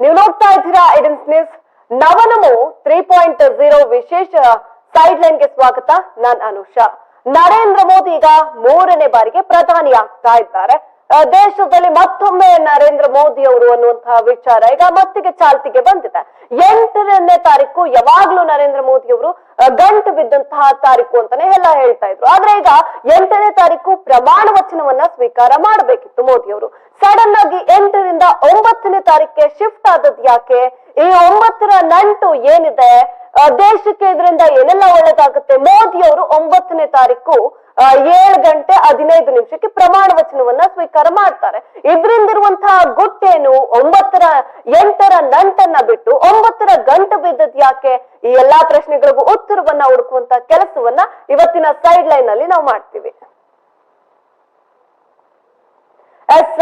ನೀವು ನೋಡ್ತಾ ಇದ್ದೀರಾ ಐಡನ್ಸ್ ನ್ಯೂಸ್ ನವನಮು ತ್ರೀ ಪಾಯಿಂಟ್ ಜೀರೋ ವಿಶೇಷ ಸೈಡ್ ಲೈನ್ಗೆ ಸ್ವಾಗತ. ನಾನ್ ಅನುಷಾ. ನರೇಂದ್ರ ಮೋದಿ ಈಗ ಮೂರನೇ ಬಾರಿಗೆ ಪ್ರಧಾನಿ ಆಗ್ತಾ ಇದ್ದಾರೆ. ದೇಶದಲ್ಲಿ ಮತ್ತೊಮ್ಮೆ ನರೇಂದ್ರ ಮೋದಿ ಅವರು ಅನ್ನುವಂತಹ ವಿಚಾರ ಈಗ ಮತ್ತಿಗೆ ಚಾಲ್ತಿಗೆ ಬಂದಿದೆ. ಎಂಟನೇ ತಾರೀಕು ಯಾವಾಗ್ಲೂ ನರೇಂದ್ರ ಮೋದಿ ಅವರು ಗಂಟು ಬಿದ್ದಂತಹ ತಾರೀಕು ಅಂತಾನೆ ಎಲ್ಲ ಹೇಳ್ತಾ ಇದ್ರು. ಆದ್ರೆ ಈಗ ಎಂಟನೇ ತಾರೀಕು ಪ್ರಮಾಣ ವಚನವನ್ನ ಸ್ವೀಕಾರ ಮಾಡಬೇಕಿತ್ತು ಮೋದಿ ಅವರು. ಸಡನ್ ಆಗಿ ಎಂಟರಿಂದ ಒಂಬತ್ತನೇ ತಾರೀಕಿಗೆ ಶಿಫ್ಟ್ ಆದದ್ ಯಾಕೆ? ಈ ಒಂಬತ್ತರ ನಂಟು ಏನಿದೆ? ದೇಶಕ್ಕೆ ಇದರಿಂದ ಏನೆಲ್ಲ ಒಳ್ಳೇದಾಗುತ್ತೆ? ಮೋದಿ ಅವರು ಒಂಬತ್ತನೇ ತಾರೀಕು ಏಳು ಗಂಟೆ ಹದಿನೈದು ನಿಮಿಷಕ್ಕೆ ಪ್ರಮಾಣ ವಚನವನ್ನ ಸ್ವೀಕಾರ ಮಾಡ್ತಾರೆ. ಇದರಿಂದ ಇರುವಂತಹ ಗುಟ್ಟೇನು ಒಂಬತ್ತರ, ಎಂಟರ ನಂಟನ್ನ ಬಿಟ್ಟು ಒಂಬತ್ತರ ಗಂಟು ಬಿದ್ದದ್ ಯಾಕೆ? ಈ ಎಲ್ಲಾ ಪ್ರಶ್ನೆಗಳಿಗೂ ಉತ್ತರವನ್ನ ಹುಡುಕುವಂತ ಕೆಲಸವನ್ನ ಇವತ್ತಿನ ಸೈಡ್ ಲೈನ್ ಅಲ್ಲಿ ನಾವು ಮಾಡ್ತೀವಿ. ಎಸ್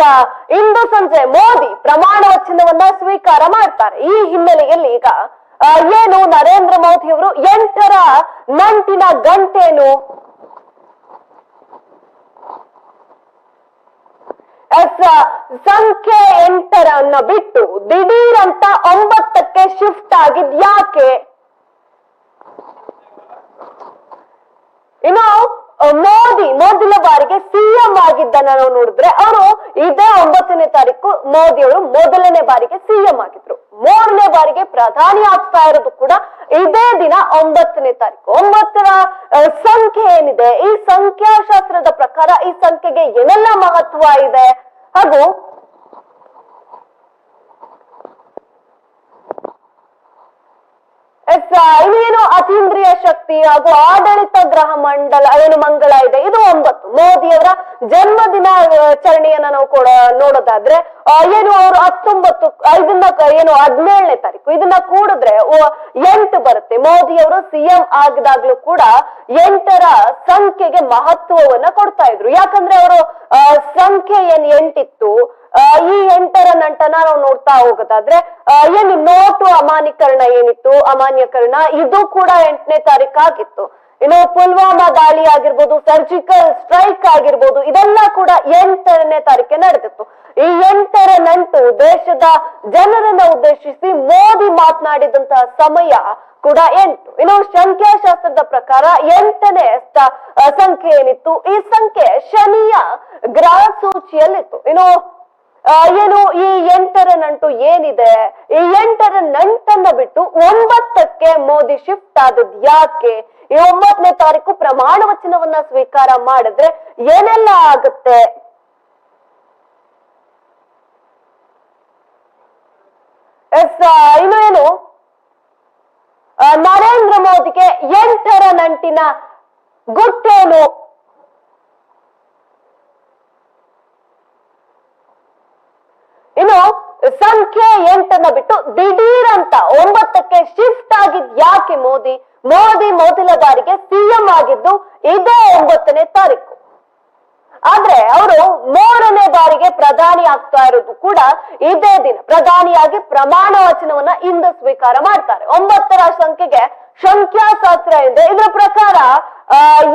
ಇಂದು ಸಂಜೆ ಮೋದಿ ಪ್ರಮಾಣ ವಚನವನ್ನ ಸ್ವೀಕಾರ ಮಾಡ್ತಾರೆ. ಈ ಹಿನ್ನೆಲೆಯಲ್ಲಿ ಈಗ ಏನು ನರೇಂದ್ರ ಮೋದಿ ಅವರು ಎಂಟರ ನಂಟಿನ ಗಂಟೇನು? ಎಸ್, ಸಂಖ್ಯೆ ಎಂಟರನ್ನ ಬಿಟ್ಟು ದಿಢೀರ್ ಅಂತ ಒಂಬತ್ತಕ್ಕೆ ಶಿಫ್ಟ್ ಆಗಿದ್ ಯಾಕೆ? ಇನ್ನು ಮೋದಿ, ಮೊದಲ ಬಾರಿಗೆ ಸಿಎಂ ಆಗಿದ್ದನ್ನ ನಾವು ನೋಡಿದ್ರೆ ಅವರು ಇದೇ ಒಂಬತ್ತನೇ ತಾರೀಕು ಮೋದಿ ಅವರು ಮೊದಲನೇ ಬಾರಿಗೆ ಸಿಎಂ ಆಗಿದ್ರು. ಮೂರನೇ ಬಾರಿಗೆ ಪ್ರಧಾನಿ ಆಗ್ತಾ ಇರೋದು ಕೂಡ ಇದೇ ದಿನ ಒಂಬತ್ತನೇ ತಾರೀಕು. ಒಂಬತ್ತರ ಸಂಖ್ಯೆ ಏನಿದೆ? ಈ ಸಂಖ್ಯಾಶಾಸ್ತ್ರದ ಪ್ರಕಾರ ಈ ಸಂಖ್ಯೆಗೆ ಏನೆಲ್ಲ ಮಹತ್ವ ಇದೆ? ಹಾಗೂ ಎಸ್ ಇನ್ನೇನು ಅತೀಂದ್ರಿಯ ಶಕ್ತಿ ಹಾಗೂ ಆಡಳಿತ ಗ್ರಹ ಮಂಡಲ, ಏನು ಮಂಗಳ ಇದೆ, ಇದು ಒಂಬತ್ತು. ಮೋದಿಯವರ ಜನ್ಮದಿನ ಚರಣಿಯನ್ನ ನಾವು ಕೂಡ, ನೋಡೋದಾದ್ರೆ ಏನು ಅವರು ಹತ್ತೊಂಬತ್ತು, ಐದನ್ನ ಏನು ಹದಿನೇಳನೇ ತಾರೀಕು, ಇದನ್ನ ಕೂಡಿದ್ರೆ ಎಂಟು ಬರುತ್ತೆ. ಮೋದಿಯವರು ಸಿಎಂ ಆಗಿದಾಗ್ಲೂ ಕೂಡ ಎಂಟರ ಸಂಖ್ಯೆಗೆ ಮಹತ್ವವನ್ನ ಕೊಡ್ತಾ ಇದ್ರು. ಯಾಕಂದ್ರೆ ಅವರು ಸಂಖ್ಯೆ ಏನ್ ಎಂಟಿತ್ತು ಈ ಎಂಟರ ನಂಟನ ನಾವು ನೋಡ್ತಾ ಹೋಗೋದಾದ್ರೆ ಏನು ನೋಟು ಅಮಾನ್ಯೀಕರಣ ಏನಿತ್ತು? ಅಮಾನ್ಯೀಕರಣ ಇದು ಕೂಡ ಎಂಟನೇ ತಾರೀಕಾಗಿತ್ತು ಇನ್ನು ಪುಲ್ವಾಮಾ ದಾಳಿ ಆಗಿರ್ಬೋದು, ಸರ್ಜಿಕಲ್ ಸ್ಟ್ರೈಕ್ ಆಗಿರ್ಬೋದು, ಇದೆಲ್ಲ ಕೂಡ ಎಂಟನೇ ತಾರೀಕೆ ನಡೆದಿತ್ತು. ಈ ಎಂಟರ ನಂಟು ದೇಶದ ಜನರನ್ನ ಉದ್ದೇಶಿಸಿ ಮೋದಿ ಮಾತನಾಡಿದಂತಹ ಸಮಯ ಕೂಡ ಎಂಟು. ಇನ್ನು ಸಂಖ್ಯಾಶಾಸ್ತ್ರದ ಪ್ರಕಾರ ಎಂಟನೇ ಸಂಖ್ಯೆ ಏನಿತ್ತು? ಈ ಸಂಖ್ಯೆ ಶನಿಯ ಗ್ರಹ ಸೂಚಿಯಲ್ಲಿತ್ತು. ಇನ್ನು ಏನು ಈ ಎಂಟರ ನಂಟು ಏನಿದೆ? ಈ ಎಂಟರ ನಂಟನ್ನ ಬಿಟ್ಟು ಒಂಬತ್ತಕ್ಕೆ ಮೋದಿ ಶಿಫ್ಟ್ ಆದದ್ ಯಾಕೆ? ಈ ಒಂಬತ್ತನೇ ತಾರೀಕು ಪ್ರಮಾಣ ವಚನವನ್ನ ಸ್ವೀಕಾರ ಮಾಡಿದ್ರೆ ಏನೆಲ್ಲ ಆಗುತ್ತೆ? ಎಸ್ ಇನ್ನು ಏನು? ನರೇಂದ್ರ ಮೋದಿಗೆ ಎಂಟರ ನಂಟಿನ ಗುಟ್ಟೇನು ಇನ್ನು ಸಂಖ್ಯೆ ಎಂಟನ್ನ ಬಿಟ್ಟು ದಿಢೀರ್ ಅಂತ ಒಂಬತ್ತಕ್ಕೆ ಶಿಫ್ಟ್ ಆಗಿದ್ ಯಾಕೆ ಮೋದಿ? ಮೋದಿ ಮೊದಲ ಬಾರಿಗೆ ಸಿಎಂ ಆಗಿದ್ದು ಇದೇ ಒಂಬತ್ತನೇ ತಾರೀಕು. ಆದ್ರೆ ಅವರು ಮೂರನೇ ಬಾರಿಗೆ ಪ್ರಧಾನಿ ಆಗ್ತಾ ಇರೋದು ಕೂಡ ಇದೇ ದಿನ. ಪ್ರಧಾನಿಯಾಗಿ ಪ್ರಮಾಣ ವಚನವನ್ನ ಇಂದು ಸ್ವೀಕಾರ ಮಾಡ್ತಾರೆ. ಒಂಬತ್ತರ ಸಂಖ್ಯೆಗೆ ಸಂಖ್ಯಾಶಾಸ್ತ್ರ ಇದೆ. ಇದರ ಪ್ರಕಾರ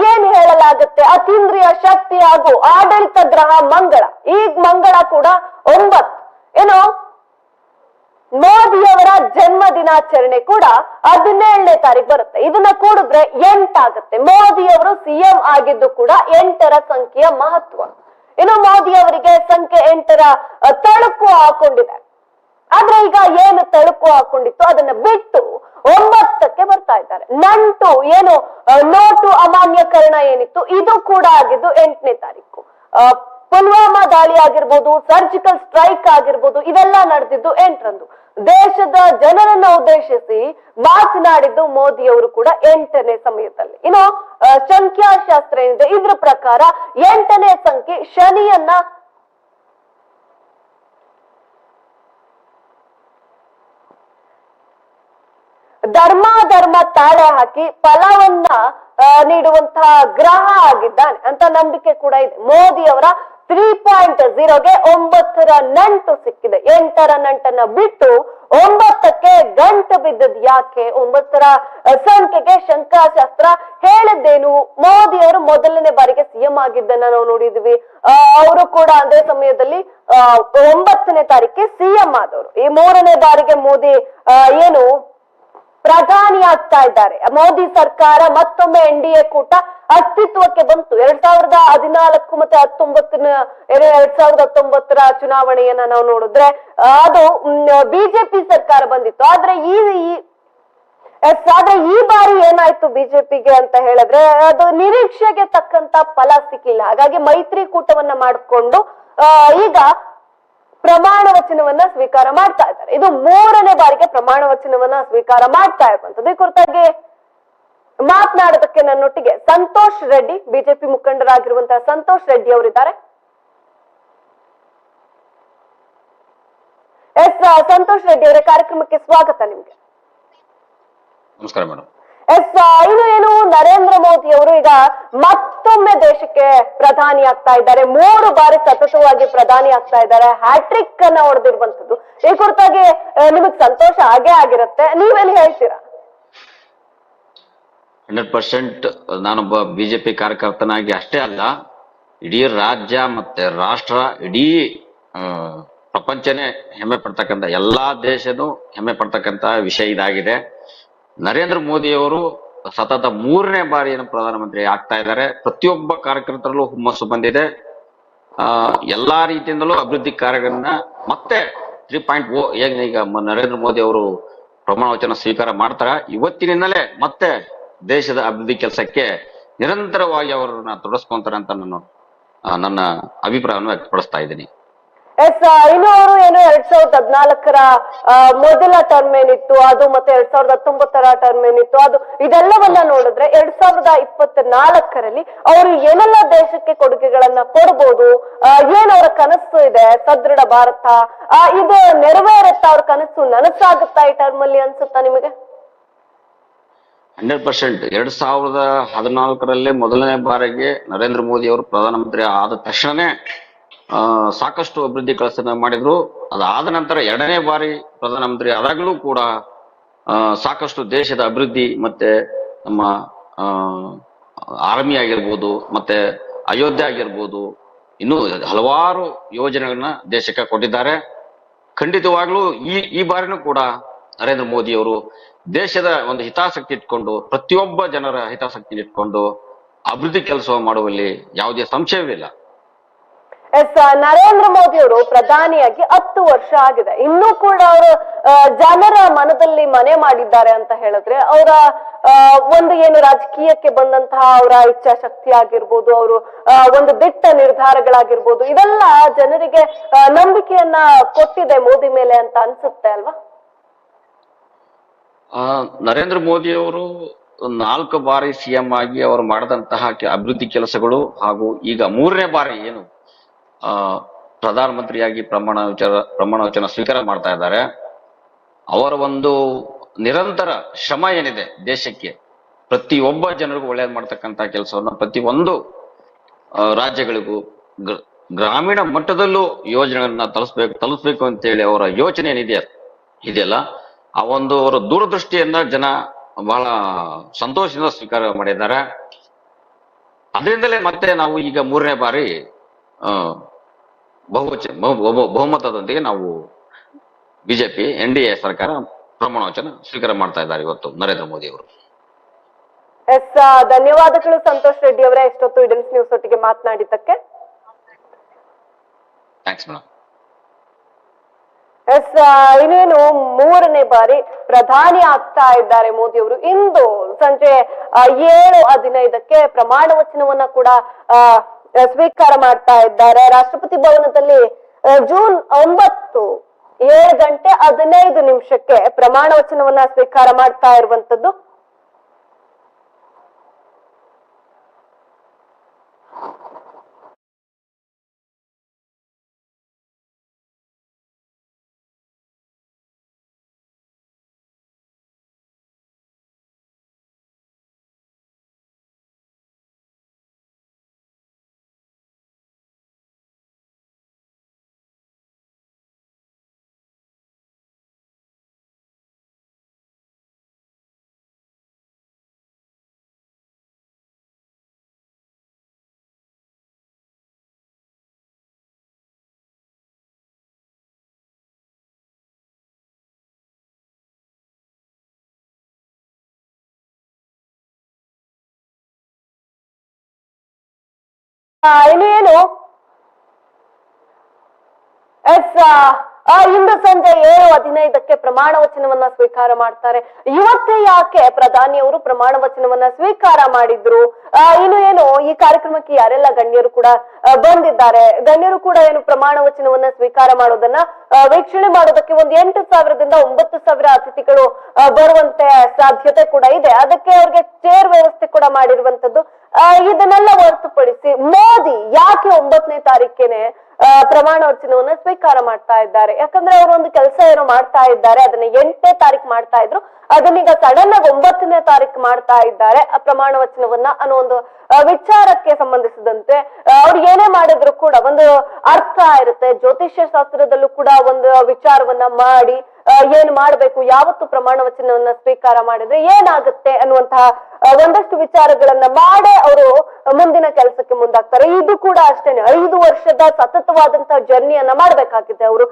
ಏನ್ ಹೇಳಲಾಗುತ್ತೆ? ಅತೀಂದ್ರಿಯ ಶಕ್ತಿ ಹಾಗೂ ಆಡಳಿತ ಗ್ರಹ ಮಂಗಳ. ಈ ಮಂಗಳ ಕೂಡ ಒಂಬತ್ತು. ಏನು? ಮೋದಿಯವರ ಜನ್ಮ ದಿನಾಚರಣೆ ಕೂಡ ಹದಿನೇಳನೇ ತಾರೀಕು ಬರುತ್ತೆ. ಇದನ್ನ ಕೂಡಿದ್ರೆ ಎಂಟಾಗುತ್ತೆ. ಮೋದಿಯವರು ಸಿಎಂ ಆಗಿದ್ದು ಕೂಡ ಎಂಟರ ಸಂಖ್ಯೆಯ ಮಹತ್ವ. ಇನ್ನು ಮೋದಿ ಅವರಿಗೆ ಸಂಖ್ಯೆ ಎಂಟರ ತಳುಕು ಹಾಕೊಂಡಿದೆ. ಆದ್ರೆ ಈಗ ಏನು ತಳುಕು ಹಾಕೊಂಡಿತ್ತು? ಅದನ್ನ ಬಿಟ್ಟು ಒಂಬತ್ತಕ್ಕೆ ಬರ್ತಾ ಇದ್ದಾರೆ. ನಂಟು ಏನು ನೋಟು ಅಮಾನ್ಯಕರಣ ಏನಿತ್ತು? ಇದು ಕೂಡ ಆಗಿದ್ದು ಎಂಟನೇ ತಾರೀಕು ಪುಲ್ವಾಮಾ ದಾಳಿ ಆಗಿರ್ಬೋದು, ಸರ್ಜಿಕಲ್ ಸ್ಟ್ರೈಕ್ ಆಗಿರ್ಬೋದು, ಇವೆಲ್ಲ ನಡೆದಿದ್ದು ಎಂಟರಂದು. ದೇಶದ ಜನರನ್ನ ಉದ್ದೇಶಿಸಿ ಮಾತನಾಡಿದ್ದು ಮೋದಿಯವರು ಕೂಡ ಎಂಟನೇ ಸಮಯದಲ್ಲಿ. ಇನ್ನು ಸಂಖ್ಯಾಶಾಸ್ತ್ರ ಏನಿದೆ, ಇದ್ರ ಪ್ರಕಾರ ಎಂಟನೇ ಸಂಖ್ಯೆ ಶನಿಯನ್ನ ಧರ್ಮ ಧರ್ಮ ತಾಳೆ ಹಾಕಿ ಫಲವನ್ನ ನೀಡುವಂತಹ ಗ್ರಹ ಆಗಿದ್ದಾನೆ ಅಂತ ನಂಬಿಕೆ ಕೂಡ ಇದೆ. ಮೋದಿ ಅವರ ತ್ರೀ ಪಾಯಿಂಟ್ ಜೀರೋಗೆ ಒಂಬತ್ತರ ನಂಟು ಸಿಕ್ಕಿದೆ. ಎಂಟರ ನಂಟನ್ನ ಬಿಟ್ಟು ಒಂಬತ್ತಕ್ಕೆ ಗಂಟು ಬಿದ್ದದ್ ಯಾಕೆ? ಒಂಬತ್ತರ ಸಂಖ್ಯೆಗೆ ಶಂಕಾಶಾಸ್ತ್ರ ಹೇಳಿದ್ದೇನು. ಮೋದಿ ಅವರು ಮೊದಲನೇ ಬಾರಿಗೆ ಸಿಎಂ ಆಗಿದ್ದನ್ನ ನಾವು ನೋಡಿದ್ವಿ. ಅವರು ಕೂಡ ಅದೇ ಸಮಯದಲ್ಲಿ ಒಂಬತ್ತನೇ ತಾರೀಕಿಗೆ ಸಿಎಂ ಆದವರು. ಈ ಮೂರನೇ ಬಾರಿಗೆ ಮೋದಿ ಏನು ಪ್ರಧಾನಿ ಆಗ್ತಾ ಇದ್ದಾರೆ. ಮೋದಿ ಸರ್ಕಾರ ಮತ್ತೊಮ್ಮೆ ಎನ್ ಡಿ ಎ ಕೂಟ ಅಸ್ತಿತ್ವಕ್ಕೆ ಬಂತು. ಎರಡ್ ಸಾವಿರದ ಹದಿನಾಲ್ಕು ಮತ್ತೆ ಹತ್ತೊಂಬತ್ತನ, ಎರಡ್ ಸಾವಿರದ ಹತ್ತೊಂಬತ್ತರ ಚುನಾವಣೆಯನ್ನ ನಾವು ನೋಡಿದ್ರೆ, ಅದು ಬಿಜೆಪಿ ಸರ್ಕಾರ ಬಂದಿತ್ತು. ಆದ್ರೆ ಈ ಆದ್ರೆ ಈ ಬಾರಿ ಏನಾಯ್ತು ಬಿಜೆಪಿಗೆ ಅಂತ ಹೇಳಿದ್ರೆ, ಅದು ನಿರೀಕ್ಷೆಗೆ ತಕ್ಕಂತ ಫಲ ಸಿಕ್ಕಿಲ್ಲ. ಹಾಗಾಗಿ ಮೈತ್ರಿಕೂಟವನ್ನ ಮಾಡಿಕೊಂಡು ಈಗ ಪ್ರಮಾಣ ವಚನವನ್ನ ಸ್ವೀಕಾರ ಮಾಡ್ತಾ ಇದ್ದಾರೆ. ಇದು ಮೂರನೇ ಬಾರಿಗೆ ಪ್ರಮಾಣ ವಚನವನ್ನ ಸ್ವೀಕಾರ ಮಾಡ್ತಾ ಇರುವಂತದ್ದು ಈ ಕುರಿತಾಗಿ ಮಾತನಾಡೋದಕ್ಕೆ ನನ್ನೊಟ್ಟಿಗೆ ಸಂತೋಷ್ ರೆಡ್ಡಿ, ಬಿಜೆಪಿ ಮುಖಂಡರಾಗಿರುವಂತಹ ಸಂತೋಷ್ ರೆಡ್ಡಿ ಅವರಿದ್ದಾರೆ. ಎಸ್, ಸಂತೋಷ್ ರೆಡ್ಡಿ ಅವರ, ಕಾರ್ಯಕ್ರಮಕ್ಕೆ ಸ್ವಾಗತ ನಿಮ್ಗೆ. ನಮಸ್ಕಾರ ಮೇಡಮ್. ಎಸ್ ಇನ್ನು ಏನು, ನರೇಂದ್ರ ಮೋದಿ ಅವರು ಈಗ ಮತ್ತೊಮ್ಮೆ ದೇಶಕ್ಕೆ ಪ್ರಧಾನಿ ಆಗ್ತಾ ಇದ್ದಾರೆ. ಮೂರು ಬಾರಿ ಸತತವಾಗಿ ಪ್ರಧಾನಿ ಆಗ್ತಾ ಇದ್ದಾರೆ. ಹ್ಯಾಟ್ರಿಕ್ ಅನ್ನ ಹೊಡೆದಿರುವಂತದ್ದು ಈ ಕುರಿತಾಗಿ ನಿಮಗ್ ಸಂತೋಷ ಆಗೇ ಆಗಿರುತ್ತೆ. ನೀವೇನ್ ಹೇಳ್ತೀರಾ? ಹಂಡ್ರೆಡ್ ಪರ್ಸೆಂಟ್, ನಾನೊಬ್ಬ ಬಿಜೆಪಿ ಕಾರ್ಯಕರ್ತನಾಗಿ ಅಷ್ಟೇ ಅಲ್ಲ, ಇಡೀ ರಾಜ್ಯ ಮತ್ತೆ ರಾಷ್ಟ್ರ, ಇಡೀ ಪ್ರಪಂಚನೇ ಹೆಮ್ಮೆ ಪಡ್ತಕ್ಕಂಥ, ಎಲ್ಲಾ ದೇಶನೂ ಹೆಮ್ಮೆ ಪಡ್ತಕ್ಕಂಥ ವಿಷಯ ಇದಾಗಿದೆ. ನರೇಂದ್ರ ಮೋದಿಯವರು ಸತತ ಮೂರನೇ ಬಾರಿ ಏನು ಪ್ರಧಾನಮಂತ್ರಿ ಆಗ್ತಾ ಇದ್ದಾರೆ. ಪ್ರತಿಯೊಬ್ಬ ಕಾರ್ಯಕರ್ತರಲ್ಲೂ ಹುಮ್ಮಸ್ಸು ಬಂದಿದೆ. ಎಲ್ಲಾ ರೀತಿಯಿಂದಲೂ ಅಭಿವೃದ್ಧಿ ಕಾರ್ಯಗಳನ್ನ ಮತ್ತೆ ತ್ರೀ ಪಾಯಿಂಟ್ ಓ ಏನ್ ಈಗ ನರೇಂದ್ರ ಮೋದಿ ಅವರು ಪ್ರಮಾಣ ವಚನ ಸ್ವೀಕಾರ ಮಾಡ್ತಾರ? ಇವತ್ತಿನಿಂದಲೇ ಮತ್ತೆ ದೇಶದ ಅಭಿವೃದ್ಧಿ ಕೆಲಸಕ್ಕೆ ನಿರಂತರವಾಗಿ ಅವರನ್ನ ತೊಡಸ್ಕೊಂತಾರೆ ಅಂತ ನಾನು ನನ್ನ ಅಭಿಪ್ರಾಯವನ್ನು ವ್ಯಕ್ತಪಡಿಸ್ತಾ ಇದ್ದೀನಿ. ಎಸ್ ಇನ್ನು ಅವರು ಏನು ಎರಡ್ ಸಾವಿರದ ಹದಿನಾಲ್ಕರ ಮೊದಲ ಟರ್ಮ್ ಏನಿತ್ತು ಅದು ಮತ್ತೆ ಎರಡ್ ಸಾವಿರದ ಹತ್ತೊಂಬತ್ತರ ಟರ್ಮ್ ಏನಿತ್ತು ಅದು ಇದೆಲ್ಲವನ್ನ ನೋಡಿದ್ರೆ ಎರಡ್ ಸಾವಿರದ ಇಪ್ಪತ್ತ ನಾಲ್ಕರಲ್ಲಿ ಅವರು ಏನೆಲ್ಲ ದೇಶಕ್ಕೆ ಕೊಡುಗೆಗಳನ್ನ ಕೊಡ್ಬೋದು ಆ, ಏನ್ ಅವರ ಕನಸು ಇದೆ ಸದೃಢ ಭಾರತ ಇದು ನೆರವೇರುತ್ತಾ ಅವ್ರ ಕನಸು ನನಸಾಗುತ್ತಾ ಈ ಟರ್ಮ್ ಅಲ್ಲಿ ಅನ್ಸುತ್ತಾ ನಿಮಗೆ? Hundred percent. ಎರಡ್ ಸಾವಿರದ ಹದಿನಾಲ್ಕರಲ್ಲೇ ಮೊದಲನೇ ಬಾರಿಗೆ ನರೇಂದ್ರ ಮೋದಿ ಅವರು ಪ್ರಧಾನಮಂತ್ರಿ ಆದ ತಕ್ಷಣನೇ ಸಾಕಷ್ಟು ಅಭಿವೃದ್ಧಿ ಕೆಲಸ ಮಾಡಿದ್ರು. ಅದಾದ ನಂತರ ಎರಡನೇ ಬಾರಿ ಪ್ರಧಾನಮಂತ್ರಿ ಆದಾಗಲೂ ಕೂಡ ಸಾಕಷ್ಟು ದೇಶದ ಅಭಿವೃದ್ಧಿ ಮತ್ತೆ ನಮ್ಮ ಆರ್ಮಿ ಆಗಿರ್ಬೋದು, ಮತ್ತೆ ಅಯೋಧ್ಯೆ ಆಗಿರ್ಬೋದು, ಇನ್ನೂ ಹಲವಾರು ಯೋಜನೆಗಳನ್ನ ದೇಶಕ್ಕೆ ಕೊಟ್ಟಿದ್ದಾರೆ. ಖಂಡಿತವಾಗ್ಲೂ ಈ ಈ ಬಾರಿನೂ ಕೂಡ ನರೇಂದ್ರ ಮೋದಿ ಅವರು ದೇಶದ ಒಂದು ಹಿತಾಸಕ್ತಿ ಇಟ್ಕೊಂಡು, ಪ್ರತಿಯೊಬ್ಬ ಜನರ ಹಿತಾಸಕ್ತಿ ಇಟ್ಕೊಂಡು ಅಭಿವೃದ್ಧಿ ಕೆಲಸ ಮಾಡುವಲ್ಲಿ ಯಾವುದೇ ಸಂಶಯವಿಲ್ಲ. ಎಸ್ ನರೇಂದ್ರ ಮೋದಿ ಅವರು ಪ್ರಧಾನಿಯಾಗಿ ಹತ್ತು ವರ್ಷ ಆಗಿದೆ. ಇನ್ನೂ ಕೂಡ ಅವರು ಜನರ ಮನದಲ್ಲಿ ಮನೆ ಮಾಡಿದ್ದಾರೆ ಅಂತ ಹೇಳಿದ್ರೆ ಅವರ ಒಂದು ಏನು ರಾಜಕೀಯಕ್ಕೆ ಬಂದಂತಹ ಅವರ ಇಚ್ಛಾಶಕ್ತಿ ಆಗಿರ್ಬೋದು ಅವರು ಒಂದು ದಿಟ್ಟ ನಿರ್ಧಾರಗಳಾಗಿರ್ಬೋದು, ಇದೆಲ್ಲ ಜನರಿಗೆ ನಂಬಿಕೆಯನ್ನ ಕೊಟ್ಟಿದೆ ಮೋದಿ ಮೇಲೆ ಅಂತ ಅನ್ಸುತ್ತೆ ಅಲ್ವಾ? ನರೇಂದ್ರ ಮೋದಿ ಅವರು ನಾಲ್ಕು ಬಾರಿ ಸಿಎಂ ಆಗಿ ಅವರು ಮಾಡಿದಂತಹ ಅಭಿವೃದ್ಧಿ ಕೆಲಸಗಳು ಹಾಗೂ ಈಗ ಮೂರನೇ ಬಾರಿ ಏನು ಆ, ಪ್ರಧಾನಮಂತ್ರಿಯಾಗಿ ಪ್ರಮಾಣ ವಿಚಾರ ಪ್ರಮಾಣ ವಚನ ಸ್ವೀಕಾರ ಮಾಡ್ತಾ ಇದ್ದಾರೆ. ಅವರ ಒಂದು ನಿರಂತರ ಶ್ರಮ ಏನಿದೆ ದೇಶಕ್ಕೆ, ಪ್ರತಿಯೊಬ್ಬ ಜನರಿಗೂ ಒಳ್ಳೇದು ಮಾಡ್ತಕ್ಕಂಥ ಕೆಲಸವನ್ನು ಪ್ರತಿಯೊಂದು ರಾಜ್ಯಗಳಿಗೂ, ಗ್ರ- ಗ್ರಾಮೀಣ ಮಟ್ಟದಲ್ಲೂ ಯೋಜನೆಗಳನ್ನ ತಲುಸ್ಬೇಕು ತಲುಪಬೇಕು ಅಂತೇಳಿ ಅವರ ಯೋಚನೆ ಏನಿದೆ, ಇದೆಯಲ್ಲ, ಆ ಒಂದು ಅವರ ದೂರದೃಷ್ಟಿಯನ್ನ ಜನ ಬಹಳ ಸಂತೋಷದಿಂದ ಸ್ವೀಕಾರ ಮಾಡಿದ್ದಾರೆ. ಅದರಿಂದಲೇ ಮತ್ತೆ ನಾವು ಈಗ ಮೂರನೇ ಬಾರಿ ಬಹುವಚ ಬಹು- ಬಹು- ಬಹುಮತದೊಂದಿಗೆ ನಾವು ಬಿಜೆಪಿ ಎನ್ ಡಿ ಎ ಸರ್ಕಾರ ಪ್ರಮಾಣ ವಚನ ಸ್ವೀಕಾರ ಮಾಡ್ತಾ ಇದ್ದಾರೆ ಇವತ್ತು ನರೇಂದ್ರ ಮೋದಿ ಅವರು. ಎಸ್ ಧನ್ಯವಾದಗಳು ಸಂತೋಷ್ ರೆಡ್ಡಿ ಅವರೇ ಎಷ್ಟೊತ್ತು ಇಡನ್ಸ್ ನ್ಯೂಸ್ ಒಟ್ಟಿಗೆ ಮಾತನಾಡಿದ್ದಕ್ಕೆ. ಥ್ಯಾಂಕ್ಸ್ ಮೇಡಮ್ ಎಸ್ ಇನ್ನೇನು ಮೂರನೇ ಬಾರಿ ಪ್ರಧಾನಿ ಆಗ್ತಾ ಇದ್ದಾರೆ ಮೋದಿ ಅವರು. ಇಂದು ಸಂಜೆ ಏಳು ಹದಿನೈದಕ್ಕೆ ಪ್ರಮಾಣ ವಚನವನ್ನ ಕೂಡ ಸ್ವೀಕಾರ ಮಾಡ್ತಾ ಇದ್ದಾರೆ. ರಾಷ್ಟ್ರಪತಿ ಭವನದಲ್ಲಿ ಜೂನ್ ಒಂಬತ್ತು, ಏಳು ಗಂಟೆ ಹದಿನೈದು ನಿಮಿಷಕ್ಕೆ ಪ್ರಮಾಣ ವಚನವನ್ನ ಸ್ವೀಕಾರ ಮಾಡ್ತಾ ಇರುವಂತದ್ದು ಇನ್ನು ಏನು? ಎಸ್ ಇಂದು ಸಂಜೆ ಏಳು ಹದಿನೈದಕ್ಕೆ ಪ್ರಮಾಣ ವಚನವನ್ನ ಸ್ವೀಕಾರ ಮಾಡ್ತಾರೆ. ಇವತ್ತೇ ಯಾಕೆ ಪ್ರಧಾನಿಯವರು ಪ್ರಮಾಣ ವಚನವನ್ನ ಸ್ವೀಕಾರ ಮಾಡಿದ್ರು? ಇನ್ನು ಏನು, ಈ ಕಾರ್ಯಕ್ರಮಕ್ಕೆ ಯಾರೆಲ್ಲ ಗಣ್ಯರು ಕೂಡ ಬಂದಿದ್ದಾರೆ? ಗಣ್ಯರು ಕೂಡ ಏನು ಪ್ರಮಾಣ ವಚನವನ್ನ ಸ್ವೀಕಾರ ಮಾಡೋದನ್ನ ವೀಕ್ಷಣೆ ಮಾಡೋದಕ್ಕೆ ಒಂದು ಎಂಟು ಸಾವಿರದಿಂದ ಒಂಬತ್ತು ಸಾವಿರ ಅತಿಥಿಗಳು ಬರುವಂತೆ ಸಾಧ್ಯತೆ ಕೂಡ ಇದೆ. ಅದಕ್ಕೆ ಅವ್ರಿಗೆ ಚೇರ್ ವ್ಯವಸ್ಥೆ ಕೂಡ ಮಾಡಿರುವಂತದ್ದು ಇದನ್ನೆಲ್ಲ ಹೊರತುಪಡಿಸಿ ಮೋದಿ ಯಾಕೆ ಒಂಬತ್ತನೇ ತಾರೀಕೇನೆ ಪ್ರಮಾಣ ವಚನವನ್ನ ಸ್ವೀಕಾರ ಮಾಡ್ತಾ ಇದ್ದಾರೆ? ಯಾಕಂದ್ರೆ ಅವರು ಒಂದು ಕೆಲಸ ಏನೋ ಮಾಡ್ತಾ ಇದ್ದಾರೆ, ಅದನ್ನ ಎಂಟನೇ ತಾರೀಕು ಮಾಡ್ತಾ ಇದ್ರು. ಅದನ್ನೀಗ ಸಡನ್ ಆಗಿ ಒಂಬತ್ತನೇ ತಾರೀಕು ಮಾಡ್ತಾ ಇದ್ದಾರೆ, ಆ ಪ್ರಮಾಣ ವಚನವನ್ನ ಅನ್ನೋ ಒಂದು ವಿಚಾರಕ್ಕೆ ಸಂಬಂಧಿಸಿದಂತೆ ಅವ್ರು ಏನೇ ಮಾಡಿದ್ರು ಕೂಡ ಒಂದು ಅರ್ಥ ಇರುತ್ತೆ. ಜ್ಯೋತಿಷ್ಯ ಶಾಸ್ತ್ರದಲ್ಲೂ ಕೂಡ ಒಂದು ವಿಚಾರವನ್ನ ಮಾಡಿ ಏನ್ ಮಾಡ್ಬೇಕು? ಯಾವತ್ತು ಪ್ರಮಾಣ ವಚನವನ್ನ ಸ್ವೀಕಾರ ಮಾಡಿದ್ರೆ ಏನಾಗುತ್ತೆ ಅನ್ನುವಂತಹ ಒಂದಷ್ಟು ವಿಚಾರಗಳನ್ನ ಮಾಡೇ ಅವರು ಮುಂದಿನ ಕೆಲಸಕ್ಕೆ ಮುಂದಾಗ್ತಾರೆ. ಇದು ಕೂಡ ಅಷ್ಟೇನೆ. ಐದು ವರ್ಷದ ಸತತವಾದಂತಹ ಜರ್ನಿಯನ್ನ ಮಾಡ್ಬೇಕಾಗಿದೆ ಅವರು.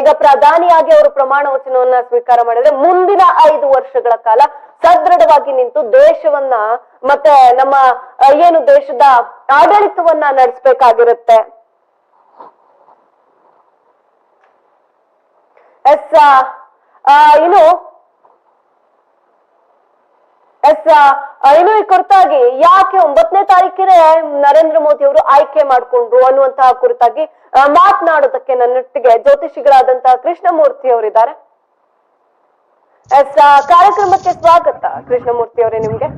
ಈಗ ಪ್ರಧಾನಿಯಾಗಿ ಅವರು ಪ್ರಮಾಣ ವಚನವನ್ನ ಸ್ವೀಕಾರ ಮಾಡಿದ್ರೆ ಮುಂದಿನ ಐದು ವರ್ಷಗಳ ಕಾಲ ಸದೃಢವಾಗಿ ನಿಂತು ದೇಶವನ್ನ ಮತ್ತೆ ನಮ್ಮ ಏನು ದೇಶದ ಆಡಳಿತವನ್ನ ನಡೆಸಬೇಕಾಗಿರುತ್ತೆ. ಎಸ್ ಇನ್ನು ಎಸ್ ಇನ್ನು ಈ ಕುರಿತಾಗಿ ಯಾಕೆ ಒಂಬತ್ತನೇ ತಾರೀಖಿನೇ ನರೇಂದ್ರ ಮೋದಿ ಅವರು ಆಯ್ಕೆ ಮಾಡಿಕೊಂಡ್ರು ಅನ್ನುವಂತಹ ಕುರಿತಾಗಿ ಮಾತನಾಡೋದಕ್ಕೆ ನನ್ನೊಟ್ಟಿಗೆ ಜ್ಯೋತಿಷಿಗಳಾದಂತಹ ಕೃಷ್ಣಮೂರ್ತಿ ಅವರಿದ್ದಾರೆ. ಎಸ್ ಕಾರ್ಯಕ್ರಮಕ್ಕೆ ಸ್ವಾಗತ ಕೃಷ್ಣಮೂರ್ತಿ ಅವರೇ ನಿಮ್ಗೆ.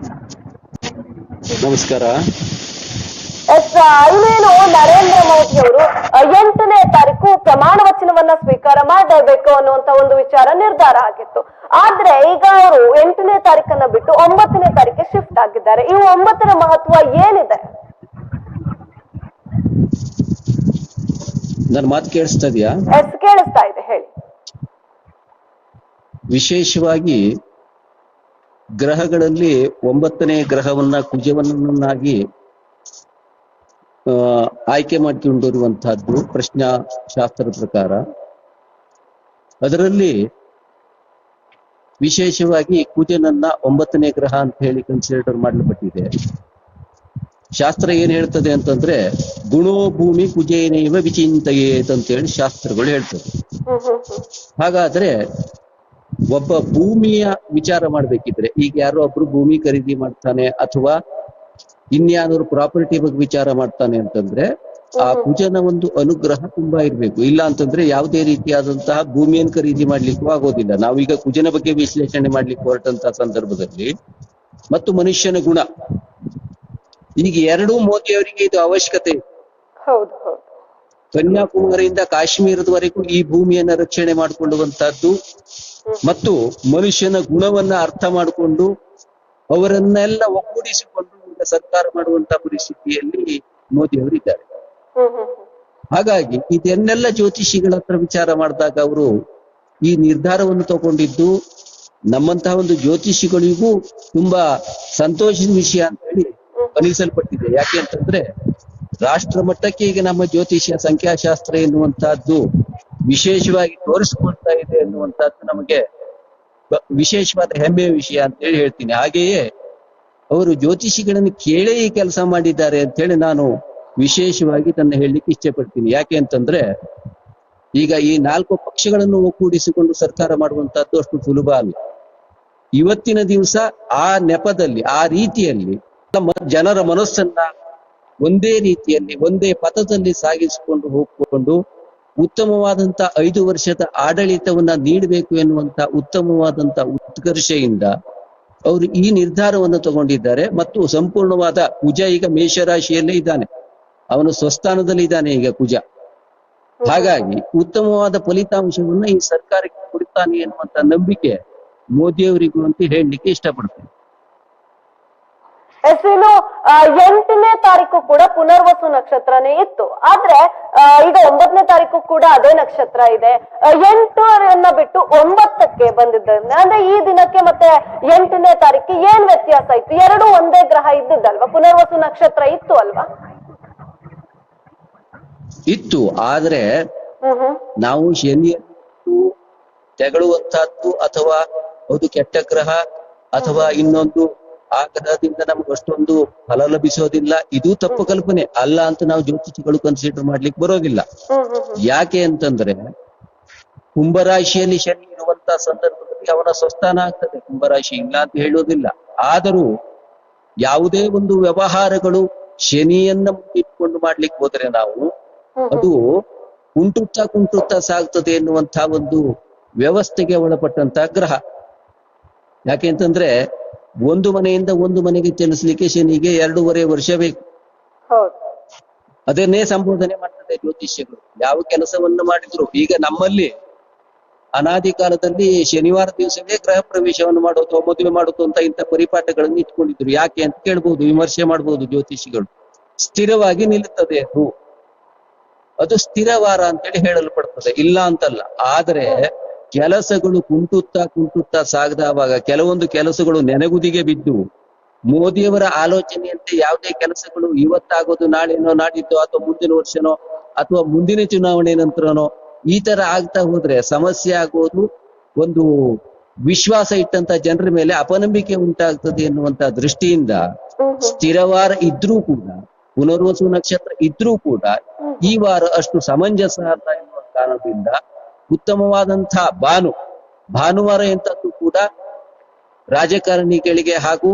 ನಮಸ್ಕಾರ. ಎಸ್ ಇನ್ನೇನು ನರೇಂದ್ರ ಮೋದಿ ಅವರು ಎಂಟನೇ ತಾರೀಕು ಪ್ರಮಾಣ ವಚನವನ್ನ ಸ್ವೀಕಾರ ಮಾಡಬೇಕು ಅನ್ನುವಂತ ಒಂದು ವಿಚಾರ ನಿರ್ಧಾರ ಆಗಿತ್ತು. ಆದ್ರೆ ಈಗ ಅವರು ಎಂಟನೇ ತಾರೀಕನ್ನ ಬಿಟ್ಟು ಒಂಬತ್ತನೇ ತಾರೀಕಿಗೆ ಶಿಫ್ಟ್ ಆಗಿದ್ದಾರೆ. ಈ ಒಂಬತ್ತರ ಮಹತ್ವ ಏನಿದೆ? ನನ್ನ ಮಾತು ಕೇಳಿಸ್ತಾ ಇದೆಯಾ? ಎಸ್ ಕೇಳಿಸ್ತಾ ಇದೆ ಹೇಳಿ. ವಿಶೇಷವಾಗಿ ಗ್ರಹಗಳಲ್ಲಿ ಒಂಬತ್ತನೇ ಗ್ರಹವನ್ನ ಕುಜವನ್ನಾಗಿ ಆಯ್ಕೆ ಮಾಡಿಕೊಂಡಿರುವಂತಹದ್ದು ಪ್ರಶ್ನಾ ಶಾಸ್ತ್ರದ ಪ್ರಕಾರ. ಅದರಲ್ಲಿ ವಿಶೇಷವಾಗಿ ಕುಜನನ್ನ ಒಂಬತ್ತನೇ ಗ್ರಹ ಅಂತ ಹೇಳಿ ಕನ್ಸಿಡರ್ ಮಾಡಲ್ಪಟ್ಟಿದೆ. ಶಾಸ್ತ್ರ ಏನ್ ಹೇಳ್ತದೆ ಅಂತಂದ್ರೆ, ಗುಣೋ ಭೂಮಿ ಕುಜೇನೈವ ವಿಚಿಂತೆಯೇತ್ ಅಂತ ಹೇಳಿ ಶಾಸ್ತ್ರಗಳು ಹೇಳ್ತದೆ. ಹಾಗಾದ್ರೆ ಒಬ್ಬ ಭೂಮಿಯ ವಿಚಾರ ಮಾಡ್ಬೇಕಿದ್ರೆ, ಈಗ ಯಾರೋ ಒಬ್ರು ಭೂಮಿ ಖರೀದಿ ಮಾಡ್ತಾನೆ ಅಥವಾ ಇನ್ಯಾವ್ದಾದ್ರು ಪ್ರಾಪರ್ಟಿ ಬಗ್ಗೆ ವಿಚಾರ ಮಾಡ್ತಾನೆ ಅಂತಂದ್ರೆ ಆ ಕುಜನ ಒಂದು ಅನುಗ್ರಹ ತುಂಬಾ ಇರ್ಬೇಕು. ಇಲ್ಲ ಅಂತಂದ್ರೆ ಯಾವುದೇ ರೀತಿಯಾದಂತಹ ಭೂಮಿಯನ್ನು ಖರೀದಿ ಮಾಡ್ಲಿಕ್ಕೂ ಆಗೋದಿಲ್ಲ. ನಾವೀಗ ಕುಜನ ಬಗ್ಗೆ ವಿಶ್ಲೇಷಣೆ ಮಾಡ್ಲಿಕ್ಕೆ ಹೊರಟಂತಹ ಸಂದರ್ಭದಲ್ಲಿ ಮತ್ತು ಮನುಷ್ಯನ ಗುಣ. ಈಗ ಎರಡೂ ಮೋದಿಯವರಿಗೆ ಇದು ಅವಶ್ಯಕತೆ. ಇದೆ. ಹೌದು. ಕನ್ಯಾಕುಮಾರಿಯಿಂದ ಕಾಶ್ಮೀರದವರೆಗೂ ಈ ಭೂಮಿಯನ್ನ ರಕ್ಷಣೆ ಮಾಡಿಕೊಳ್ಳುವಂತಹದ್ದು ಮತ್ತು ಮನುಷ್ಯನ ಗುಣವನ್ನ ಅರ್ಥ ಮಾಡಿಕೊಂಡು ಅವರನ್ನೆಲ್ಲ ಒಗ್ಗೂಡಿಸಿಕೊಂಡು ಈಗ ಸರ್ಕಾರ ಮಾಡುವಂತ ಪರಿಸ್ಥಿತಿಯಲ್ಲಿ ಮೋದಿ ಅವರಿದ್ದಾರೆ. ಹಾಗಾಗಿ ಇದನ್ನೆಲ್ಲ ಜ್ಯೋತಿಷಿಗಳ ಹತ್ರ ವಿಚಾರ ಮಾಡಿದಾಗ ಅವರು ಈ ನಿರ್ಧಾರವನ್ನು ತಗೊಂಡಿದ್ದು ನಮ್ಮಂತಹ ಒಂದು ಜ್ಯೋತಿಷಿಗಳಿಗೂ ತುಂಬಾ ಸಂತೋಷದ ವಿಷಯ ಅಂತ ಹೇಳಿ ಅನಿಸಲ್ಪಟ್ಟಿದೆ. ಯಾಕೆ ಅಂತಂದ್ರೆ ರಾಷ್ಟ್ರ ಮಟ್ಟಕ್ಕೆ ಈಗ ನಮ್ಮ ಜ್ಯೋತಿಷ್ಯ ಸಂಖ್ಯಾಶಾಸ್ತ್ರ ಎನ್ನುವಂತಹದ್ದು ವಿಶೇಷವಾಗಿ ತೋರಿಸ್ಕೊಳ್ತಾ ಇದೆ ಎನ್ನುವಂತಹದ್ದು ನಮಗೆ ವಿಶೇಷವಾದ ಹೆಮ್ಮೆಯ ವಿಷಯ ಅಂತ ಹೇಳಿ ಹೇಳ್ತೀನಿ. ಹಾಗೆಯೇ ಅವರು ಜ್ಯೋತಿಷಿಗಳನ್ನು ಕೇಳೇ ಈ ಕೆಲಸ ಮಾಡಿದ್ದಾರೆ ಅಂತ ಹೇಳಿ ನಾನು ವಿಶೇಷವಾಗಿ ತನ್ನ ಹೇಳಲಿಕ್ಕೆ ಇಚ್ಛೆ ಪಡ್ತೀನಿ ಯಾಕೆ ಅಂತಂದ್ರೆ, ಈಗ ಈ ನಾಲ್ಕು ಪಕ್ಷಗಳನ್ನು ಒಗ್ಗೂಡಿಸಿಕೊಂಡು ಸರ್ಕಾರ ಮಾಡುವಂತಹದ್ದು ಅಷ್ಟು ಸುಲಭ ಅಲ್ಲ. ಇವತ್ತಿನ ದಿವಸ ಆ ನೆಪದಲ್ಲಿ, ಆ ರೀತಿಯಲ್ಲಿ ತಮ್ಮ ಜನರ ಮನಸ್ಸನ್ನ ಒಂದೇ ರೀತಿಯಲ್ಲಿ, ಒಂದೇ ಪಥದಲ್ಲಿ ಸಾಗಿಸಿಕೊಂಡು ಹೋಗಿಕೊಂಡು ಉತ್ತಮವಾದಂತ ಐದು ವರ್ಷದ ಆಡಳಿತವನ್ನ ನೀಡಬೇಕು ಎನ್ನುವಂತ ಉತ್ತಮವಾದಂತ ಉತ್ಕರ್ಷೆಯಿಂದ ಅವರು ಈ ನಿರ್ಧಾರವನ್ನು ತಗೊಂಡಿದ್ದಾರೆ ಮತ್ತು ಸಂಪೂರ್ಣವಾದ ಕುಜ ಈಗ ಮೇಷರಾಶಿಯಲ್ಲೇ ಇದ್ದಾನೆ. ಅವನು ಸ್ವಸ್ಥಾನದಲ್ಲಿ ಇದ್ದಾನೆ ಈಗ ಕುಜ ಹಾಗಾಗಿ ಉತ್ತಮವಾದ ಫಲಿತಾಂಶವನ್ನ ಈ ಸರ್ಕಾರಕ್ಕೆ ಕೊಡುತ್ತಾನೆ ಎನ್ನುವಂತ ನಂಬಿಕೆ ಮೋದಿಯವರಿಗೂ ಅಂತ ಹೇಳಲಿಕ್ಕೆ ಇಷ್ಟಪಡ್ತೇನೆ. ಎಸ್ ಎಂಟನೇ ತಾರೀಕು ಕೂಡ ಪುನರ್ವಸು ನಕ್ಷತ್ರನೇ ಇತ್ತು. ಆದ್ರೆ ಈಗ ಒಂಬತ್ತನೇ ತಾರೀಕು ಕೂಡ ಅದೇ ನಕ್ಷತ್ರ ಇದೆ. ಎಂಟನ್ನ ಬಿಟ್ಟು ಒಂಬತ್ತಕ್ಕೆ ಬಂದಿದ್ದರಿಂದ ಅಂದ್ರೆ ಈ ದಿನಕ್ಕೆ ಮತ್ತೆ ಎಂಟನೇ ತಾರೀಕು ಏನ್ ವ್ಯತ್ಯಾಸ ಇತ್ತು? ಎರಡು ಒಂದೇ ಗ್ರಹ ಇದ್ದಿದ್ದಲ್ವಾ? ಪುನರ್ವಸು ನಕ್ಷತ್ರ ಇತ್ತು ಅಲ್ವಾ? ಇತ್ತು. ಆದ್ರೆ ಹ್ಮ್ ಹ್ಮ್. ನಾವು ಶನಿಯನ್ನು ತೆಗಳುವಂತಹದ್ದು ಅಥವಾ ಅದು ಕೆಟ್ಟ ಗ್ರಹ ಅಥವಾ ಇನ್ನೊಂದು ಆ ಗ್ರಹದಿಂದ ನಮ್ಗೆ ಅಷ್ಟೊಂದು ಫಲ ಲಭಿಸೋದಿಲ್ಲ. ಇದು ತಪ್ಪು ಕಲ್ಪನೆ. ಅಲ್ಲ ಅಂತ ನಾವು ಜ್ಯೋತಿಷಿಗಳು ಕನ್ಸಿಡರ್ ಮಾಡ್ಲಿಕ್ಕೆ ಬರೋದಿಲ್ಲ. ಯಾಕೆ ಅಂತಂದ್ರೆ ಕುಂಭರಾಶಿಯಲ್ಲಿ ಶನಿ ಇರುವಂತ ಸಂದರ್ಭದಲ್ಲಿ ಅವನ ಸ್ವಸ್ಥಾನ ಆಗ್ತದೆ. ಕುಂಭರಾಶಿ ಇಲ್ಲ ಅಂತ ಹೇಳೋದಿಲ್ಲ. ಆದರೂ ಯಾವುದೇ ಒಂದು ವ್ಯವಹಾರಗಳು ಶನಿಯನ್ನ ಮುಂದಿಟ್ಕೊಂಡು ಮಾಡ್ಲಿಕ್ಕೆ ಹೋದ್ರೆ ನಾವು ಅದು ಕುಂಟುತ್ತಾ ಕುಂಟುತ್ತಾ ಸಾಗ್ತದೆ ಎನ್ನುವಂತ ಒಂದು ವ್ಯವಸ್ಥೆಗೆ ಒಳಪಟ್ಟಂತ ಗ್ರಹ. ಯಾಕೆಂತಂದ್ರೆ ಒಂದು ಮನೆಯಿಂದ ಒಂದು ಮನೆಗೆ ಚಲಿಸಲಿಕ್ಕೆ ಶನಿಗೆ ಎರಡೂವರೆ ವರ್ಷ ಬೇಕು. ಅದನ್ನೇ ಸಂಬೋಧನೆ ಮಾಡ್ತದೆ ಜ್ಯೋತಿಷ್ಯಗಳು. ಯಾವ ಕೆಲಸವನ್ನು ಮಾಡಿದ್ರು? ಈಗ ನಮ್ಮಲ್ಲಿ ಅನಾದಿ ಕಾಲದಲ್ಲಿ ಶನಿವಾರ ದಿವಸವೇ ಗೃಹ ಪ್ರವೇಶವನ್ನು ಮಾಡೋದು ಮದುವೆ ಮಾಡೋದು ಅಂತ ಇಂಥ ಪರಿಪಾಠಗಳನ್ನು ಇಟ್ಕೊಂಡಿದ್ರು. ಯಾಕೆ ಅಂತ ಕೇಳ್ಬಹುದು ವಿಮರ್ಶೆ ಮಾಡಬಹುದು ಜ್ಯೋತಿಷಿಗಳು ಸ್ಥಿರವಾಗಿ ನಿಲ್ಲುತ್ತದೆ ಅದು. ಅದು ಸ್ಥಿರವಾರ ಅಂತೇಳಿ ಹೇಳಲ್ಪಡ್ತದೆ. ಇಲ್ಲ ಅಂತಲ್ಲ. ಆದರೆ ಕೆಲಸಗಳು ಕುಂಟುತ್ತಾ ಕುಂಟುತ್ತಾ ಸಾಗದವಾಗ ಕೆಲವೊಂದು ಕೆಲಸಗಳು ನೆನಗುದಿಗೆ ಬಿದ್ದು ಮೋದಿಯವರ ಆಲೋಚನೆಯಂತೆ ಯಾವುದೇ ಕೆಲಸಗಳು ಇವತ್ತಾಗೋದು ನಾಳೆನೋ ನಾಡಿದ್ದು ಅಥವಾ ಮುಂದಿನ ವರ್ಷನೋ ಅಥವಾ ಮುಂದಿನ ಚುನಾವಣೆ ನಂತರನೋ ಈ ತರ ಆಗ್ತಾ ಹೋದ್ರೆ ಸಮಸ್ಯೆ ಆಗೋದು ಒಂದು ವಿಶ್ವಾಸ ಇಟ್ಟಂತ ಜನರ ಮೇಲೆ ಅಪನಂಬಿಕೆ ಉಂಟಾಗ್ತದೆ ಎನ್ನುವಂತ ದೃಷ್ಟಿಯಿಂದ ಸ್ಥಿರವಾರ ಇದ್ರೂ ಕೂಡ ಪುನರ್ವಸು ನಕ್ಷತ್ರ ಇದ್ರೂ ಕೂಡ ಈ ವಾರ ಅಷ್ಟು ಸಮಂಜಸ ಅಲ್ಲ ಎನ್ನುವ ಕಾರಣದಿಂದ ಉತ್ತಮವಾದಂತಹ ಭಾನು ಭಾನುವಾರ ಎಂತದ್ದು ಕೂಡ ರಾಜಕಾರಣಿಗಳಿಗೆ ಹಾಗೂ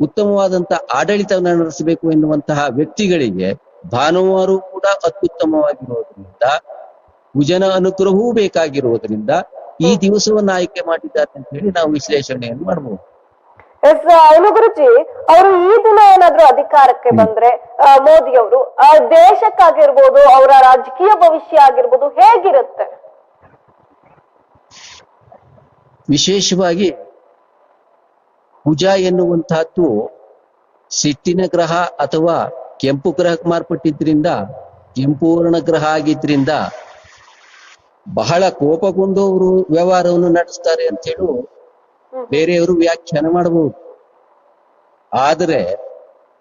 ಉತ್ತಮವಾದಂತಹ ಆಡಳಿತವನ್ನು ನಡೆಸಬೇಕು ಎನ್ನುವಂತಹ ವ್ಯಕ್ತಿಗಳಿಗೆ ಭಾನುವಾರ ಕೂಡ ಅತ್ಯುತ್ತಮವಾಗಿರುವುದರಿಂದ ಭುಜನ ಅನುಗ್ರಹವೂ ಬೇಕಾಗಿರುವುದರಿಂದ ಈ ದಿವಸವನ್ನು ಆಯ್ಕೆ ಮಾಡಿದ್ದಾರೆ ಅಂತ ಹೇಳಿ ನಾವು ವಿಶ್ಲೇಷಣೆಯನ್ನು ಮಾಡಬಹುದು ಎಸ್ ಅವನು ಗುರುಜಿ ಅವರು ಈ ದಿನ ಏನಾದ್ರೂ ಅಧಿಕಾರಕ್ಕೆ ಬಂದ್ರೆ ಮೋದಿ ಅವರು ದೇಶಕ್ಕಾಗಿರ್ಬೋದು ಅವರ ರಾಜಕೀಯ ಭವಿಷ್ಯ ಆಗಿರ್ಬೋದು ಹೇಗಿರುತ್ತೆ? ವಿಶೇಷವಾಗಿ ಕುಜ ಎನ್ನುವಂತಹದ್ದು ಸಿಟ್ಟಿನ ಗ್ರಹ ಅಥವಾ ಕೆಂಪು ಗ್ರಹಕ್ಕೆ ಮಾರ್ಪಟ್ಟಿದ್ರಿಂದ ಕೆಂಪೂರ್ಣ ಗ್ರಹ ಆಗಿದ್ರಿಂದ ಬಹಳ ಕೋಪಗೊಂಡು ಅವರು ವ್ಯವಹಾರವನ್ನು ನಡೆಸ್ತಾರೆ ಅಂತ ಹೇಳು ಬೇರೆಯವರು ವ್ಯಾಖ್ಯಾನ ಮಾಡಬಹುದು. ಆದರೆ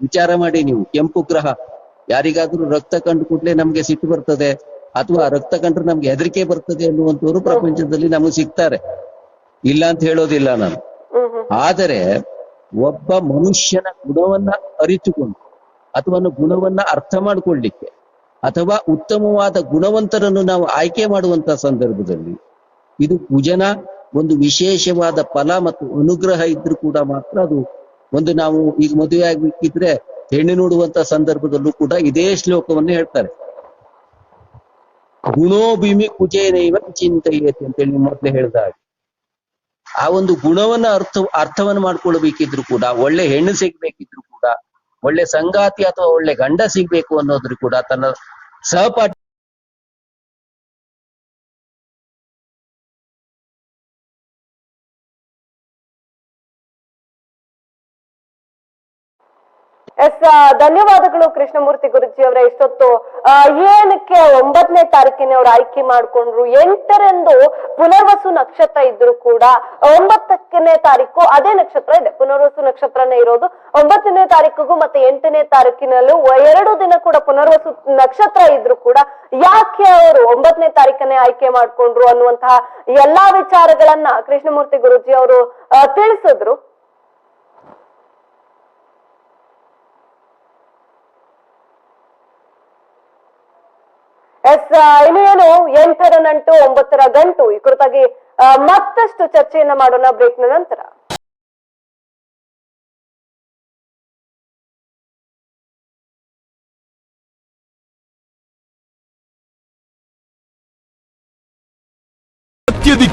ವಿಚಾರ ಮಾಡಿ ನೀವು, ಕೆಂಪು ಗ್ರಹ, ಯಾರಿಗಾದ್ರೂ ರಕ್ತ ಕಂಡು ಕೂಡಲೇ ನಮ್ಗೆ ಸಿಟ್ಟು ಬರ್ತದೆ ಅಥವಾ ರಕ್ತ ಕಂಡ್ರೆ ನಮ್ಗೆ ಹೆದರಿಕೆ ಬರ್ತದೆ ಅನ್ನುವಂಥವ್ರು ಪ್ರಪಂಚದಲ್ಲಿ ನಮಗೆ ಸಿಗ್ತಾರೆ. ಇಲ್ಲ ಅಂತ ಹೇಳೋದಿಲ್ಲ ನಾನು. ಆದರೆ ಒಬ್ಬ ಮನುಷ್ಯನ ಗುಣವನ್ನ ಅರಿತುಕೊಂಡು ಅಥವಾ ಗುಣವನ್ನ ಅರ್ಥ ಮಾಡಿಕೊಳ್ಳಿಕ್ಕೆ ಅಥವಾ ಉತ್ತಮವಾದ ಗುಣವಂತರನ್ನು ನಾವು ಆಯ್ಕೆ ಮಾಡುವಂತ ಸಂದರ್ಭದಲ್ಲಿ ಇದು ಪೂಜನ ಒಂದು ವಿಶೇಷವಾದ ಫಲ ಮತ್ತು ಅನುಗ್ರಹ ಇದ್ರೂ ಕೂಡ ಮಾತ್ರ ಅದು ಒಂದು ನಾವು ಈಗ ಮದುವೆ ಆಗ್ಬೇಕಿದ್ರೆ ಹೆಣ್ಣು ನೋಡುವಂತ ಸಂದರ್ಭದಲ್ಲೂ ಕೂಡ ಇದೇ ಶ್ಲೋಕವನ್ನು ಹೇಳ್ತಾರೆ. ಗುಣೋಭಿಮಿ ಕುಜೇನೈವ ಚಿಂತೆಯೇತಿ ಅಂತೇಳಿ ಮೊದಲೇ ಹೇಳಿದಾಗ ಹಾಗೆ. ಆ ಒಂದು ಗುಣವನ್ನ ಅರ್ಥ, ಅರ್ಥವನ್ನು ಮಾಡ್ಕೊಳ್ಬೇಕಿದ್ರು ಕೂಡ, ಒಳ್ಳೆ ಹೆಣ್ಣು ಸಿಗ್ಬೇಕಿದ್ರು ಕೂಡ, ಒಳ್ಳೆ ಸಂಗಾತಿ ಅಥವಾ ಒಳ್ಳೆ ಗಂಡ ಸಿಗ್ಬೇಕು ಅನ್ನೋದ್ರು ಕೂಡ ತನ್ನ ಸಹಪಾಠಿ ಎಸ್ ಧನ್ಯವಾದಗಳು ಕೃಷ್ಣಮೂರ್ತಿ ಗುರುಜಿ ಅವರ ಇಷ್ಟೊತ್ತು. ಏನಕ್ಕೆ ಒಂಬತ್ತನೇ ತಾರೀಕಿನ ಅವ್ರು ಆಯ್ಕೆ ಮಾಡ್ಕೊಂಡ್ರು. ಎಂಟರಂದು ಪುನರ್ವಸು ನಕ್ಷತ್ರ ಇದ್ರು ಕೂಡ ಒಂಬತ್ತಕ್ಕನೇ ತಾರೀಕು ಅದೇ ನಕ್ಷತ್ರ ಇದೆ. ಪುನರ್ವಸು ನಕ್ಷತ್ರನೇ ಇರೋದು. ಒಂಬತ್ತನೇ ತಾರೀಕಿಗೂ ಮತ್ತೆ ಎಂಟನೇ ತಾರೀಕಿನಲ್ಲೂ ಎರಡು ದಿನ ಕೂಡ ಪುನರ್ವಸು ನಕ್ಷತ್ರ ಇದ್ರು ಕೂಡ ಯಾಕೆ ಅವರು ಒಂಬತ್ತನೇ ತಾರೀಕನ್ನೇ ಆಯ್ಕೆ ಮಾಡ್ಕೊಂಡ್ರು ಅನ್ನುವಂತಹ ಎಲ್ಲಾ ವಿಚಾರಗಳನ್ನ ಕೃಷ್ಣಮೂರ್ತಿ ಗುರುಜಿ ಅವರು ತಿಳಿಸಿದ್ರು. ಎಸ್ ಇನ್ನು ಏನು ಎಂಟರ ನಂಟು ಒಂಬತ್ತರ ಗಂಟು ಈ ಕುರಿತಾಗಿ ಮತ್ತಷ್ಟು ಚರ್ಚೆಯನ್ನ ಮಾಡೋಣ ಬ್ರೇಕ್ನ ನಂತರ.